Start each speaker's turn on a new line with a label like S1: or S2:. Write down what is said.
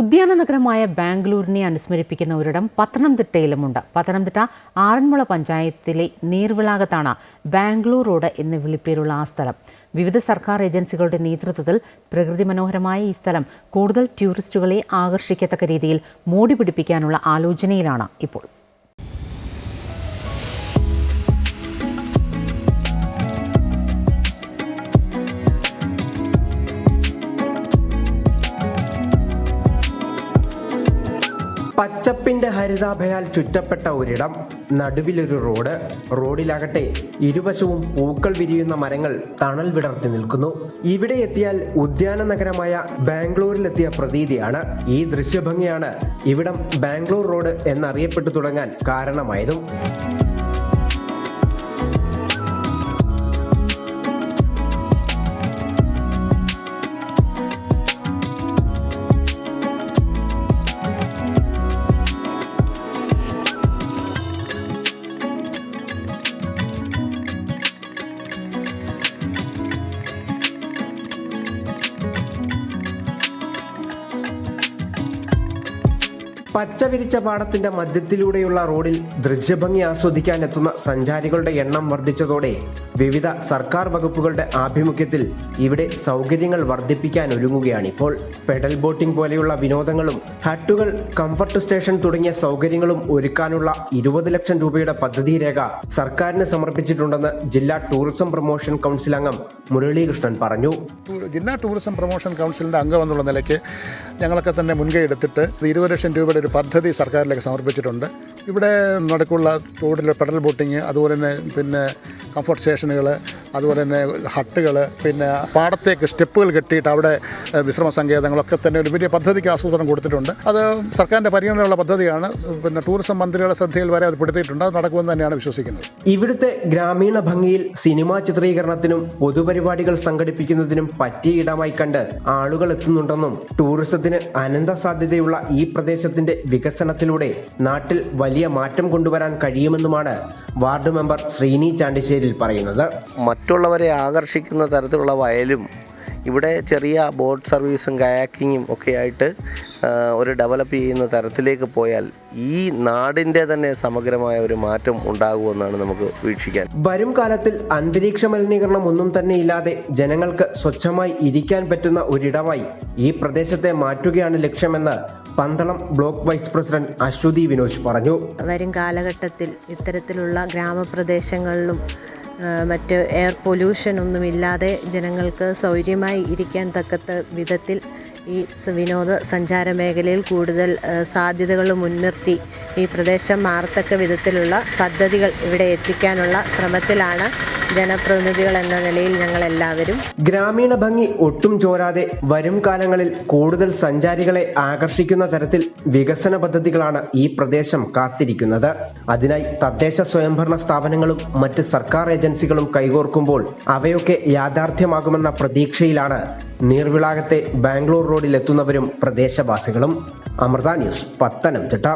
S1: ഉദ്യാന നഗരമായ ബാംഗ്ലൂരിനെ അനുസ്മരിപ്പിക്കുന്ന ഒരിടം പത്തനംതിട്ടയിലുമുണ്ട്. പത്തനംതിട്ട ആറന്മുള പഞ്ചായത്തിലെ നീർവിളാകത്താണ് ബാംഗ്ലൂർ റോഡ് എന്ന് വിളിപ്പേരുള്ള ആ സ്ഥലം. വിവിധ സർക്കാർ ഏജൻസികളുടെ നേതൃത്വത്തിൽ പ്രകൃതി മനോഹരമായ ഈ സ്ഥലം കൂടുതൽ ടൂറിസ്റ്റുകളെ ആകർഷിക്കത്തക്ക രീതിയിൽ മോടി പിടിപ്പിക്കാനുള്ള ആലോചനയിലാണ് ഇപ്പോൾ.
S2: പച്ചപ്പിന്റെ ഹരിതാഭയാൽ ചുറ്റപ്പെട്ട ഒരിടം നടുവിലൊരു റോഡ് റോഡിലാകട്ടെ ഇരുവശവും പൂക്കൾ വിരിയുന്ന മരങ്ങൾ തണൽ വിടർത്തി നിൽക്കുന്നു. ഇവിടെ എത്തിയാൽ ഉദ്യാന നഗരമായ ബാംഗ്ലൂരിലെത്തിയ പ്രതീതിയാണ്. ഈ ദൃശ്യഭംഗിയാണ് ഇവിടം ബാംഗ്ലൂർ റോഡ് എന്നറിയപ്പെട്ടു തുടങ്ങാൻ കാരണമായതും. പച്ച വിരിച്ച പാടത്തിന്റെ മധ്യത്തിലൂടെയുള്ള റോഡിൽ ദൃശ്യഭംഗി ആസ്വദിക്കാൻ എത്തുന്ന സഞ്ചാരികളുടെ എണ്ണം വർദ്ധിച്ചതോടെ വിവിധ സർക്കാർ വകുപ്പുകളുടെ ആഭിമുഖ്യത്തിൽ ഇവിടെ സൗകര്യങ്ങൾ വർദ്ധിപ്പിക്കാൻ ഒരുങ്ങുകയാണിപ്പോൾ പെഡൽ ബോട്ടിംഗ് പോലെയുള്ള വിനോദങ്ങളും ഹട്ടുകൾ കംഫർട്ട് സ്റ്റേഷൻ തുടങ്ങിയ സൗകര്യങ്ങളും ഒരുക്കാനുള്ള ഇരുപത് ലക്ഷം രൂപയുടെ പദ്ധതി രേഖ സർക്കാരിന് സമർപ്പിച്ചിട്ടുണ്ടെന്ന് ജില്ലാ ടൂറിസം പ്രൊമോഷൻ കൗൺസിൽ അംഗം മുരളീകൃഷ്ണൻ പറഞ്ഞു.
S3: ജില്ലാ ടൂറിസം പ്രൊമോഷൻ കൗൺസിലിന്റെ അംഗം എന്നുള്ള നിലയ്ക്ക് ഞങ്ങളൊക്കെ തന്നെ മുൻകൈ എടുത്തിട്ട് ഇരുപത് ലക്ഷം രൂപയുടെ ഒരു പദ്ധതി സർക്കാരിലേക്ക് സമർപ്പിച്ചിട്ടുണ്ട്. ഇവിടെ നടക്കുള്ള റോഡിൽ പെഡൽ ബോട്ടിങ് അതുപോലെ തന്നെ പിന്നെ കംഫർട്ട് സ്റ്റേഷനുകൾ അതുപോലെ തന്നെ ഹട്ടുകൾ പിന്നെ പാടത്തേക്ക് സ്റ്റെപ്പുകൾ കെട്ടിയിട്ട് അവിടെ വിശ്രമ സങ്കേതങ്ങളൊക്കെ തന്നെ ഒരു വലിയ പദ്ധതിക്ക് ആസൂത്രണം കൊടുത്തിട്ടുണ്ട്. അത് സർക്കാരിന്റെ പരിഗണനയുള്ള പദ്ധതിയാണ്. പിന്നെ ടൂറിസം മന്ത്രിയുടെ ശ്രദ്ധയിൽ വരെ അത് പെടുത്തിയിട്ടുണ്ട്. അത് നടക്കുമെന്ന് തന്നെയാണ് വിശ്വസിക്കുന്നത്.
S2: ഇവിടുത്തെ ഗ്രാമീണ ഭംഗിയിൽ സിനിമാ ചിത്രീകരണത്തിനും പൊതുപരിപാടികൾ സംഘടിപ്പിക്കുന്നതിനും പറ്റിയ ഇടമായി കണ്ട് ആളുകൾ എത്തുന്നുണ്ടെന്നും ടൂറിസത്തിന് അനന്ത സാധ്യതയുള്ള ഈ പ്രദേശത്തിന്റെ വികസനത്തിലൂടെ നാട്ടിൽ വലിയ മാറ്റം കൊണ്ടുവരാൻ കഴിയുമെന്നുമാണ് വാർഡ് മെമ്പർ ശ്രീനി ചാണ്ടിശ്ശേരിൽ പറയുന്നത്.
S4: മറ്റുള്ളവരെ ആകർഷിക്കുന്ന തരത്തിലുള്ള വയലും ഇവിടെ ചെറിയ ബോട്ട് സർവീസും കയാക്കിങ്ങും ഒക്കെ ആയിട്ട് ഒരു ഡെവലപ്പ് ചെയ്യുന്ന തരത്തിലേക്ക് പോയാൽ ഈ നാടിന്റെ തന്നെ സമഗ്രമായ ഒരു മാറ്റം ഉണ്ടാകുമെന്നാണ് നമുക്ക് വീക്ഷിക്കാൻ.
S2: വരും കാലത്തിൽ അന്തരീക്ഷ മലിനീകരണം ഒന്നും തന്നെ ഇല്ലാതെ ജനങ്ങൾക്ക് സ്വച്ഛമായി ഇരിക്കാൻ പറ്റുന്ന ഒരിടമായി ഈ പ്രദേശത്തെ മാറ്റുകയാണ് ലക്ഷ്യമെന്ന് Pandalam block vice president Aswathy Vinoj പറഞ്ഞു.
S5: വരും കാലഘട്ടത്തിൽ ഇത്തരത്തിലുള്ള ഗ്രാമപ്രദേശങ്ങളിലും മറ്റ് എയർ പൊല്യൂഷൻ ഒന്നുമില്ലാതെ ജനങ്ങൾക്ക് സൗകര്യമായി ഇരിക്കാൻ തക്കത്ത വിധത്തിൽ ഈ വിനോദസഞ്ചാര വിനോദ സഞ്ചാര മേഖലയിൽ കൂടുതൽ സാധ്യതകൾ മുൻനിർത്തി ഈ പ്രദേശം മാറത്തക്ക വിധത്തിലുള്ള പദ്ധതികൾ ഇവിടെ എത്തിക്കാനുള്ള ശ്രമത്തിലാണ് ജനപ്രതിനിധികൾ എന്ന നിലയിൽ ഞങ്ങൾ എല്ലാവരും
S2: ഗ്രാമീണ ഭംഗി ഒട്ടും ചോരാതെ വരും കാലങ്ങളിൽ കൂടുതൽ സഞ്ചാരികളെ ആകർഷിക്കുന്ന തരത്തിൽ വികസന പദ്ധതികളാണ് ഈ പ്രദേശം കാത്തിരിക്കുന്നത്. അതിനായി തദ്ദേശ സ്വയംഭരണ സ്ഥാപനങ്ങളും മറ്റ് സർക്കാർ ഏജൻസികളും കൈകോർക്കുമ്പോൾ അവയൊക്കെ യാഥാർത്ഥ്യമാകുമെന്ന പ്രതീക്ഷയിലാണ് നീർവിളാകത്തെ ബാംഗ്ലൂർ റോഡിലെത്തുന്നവരും പ്രദേശവാസികളും. അമൃത ന്യൂസ് പത്തനംതിട്ട.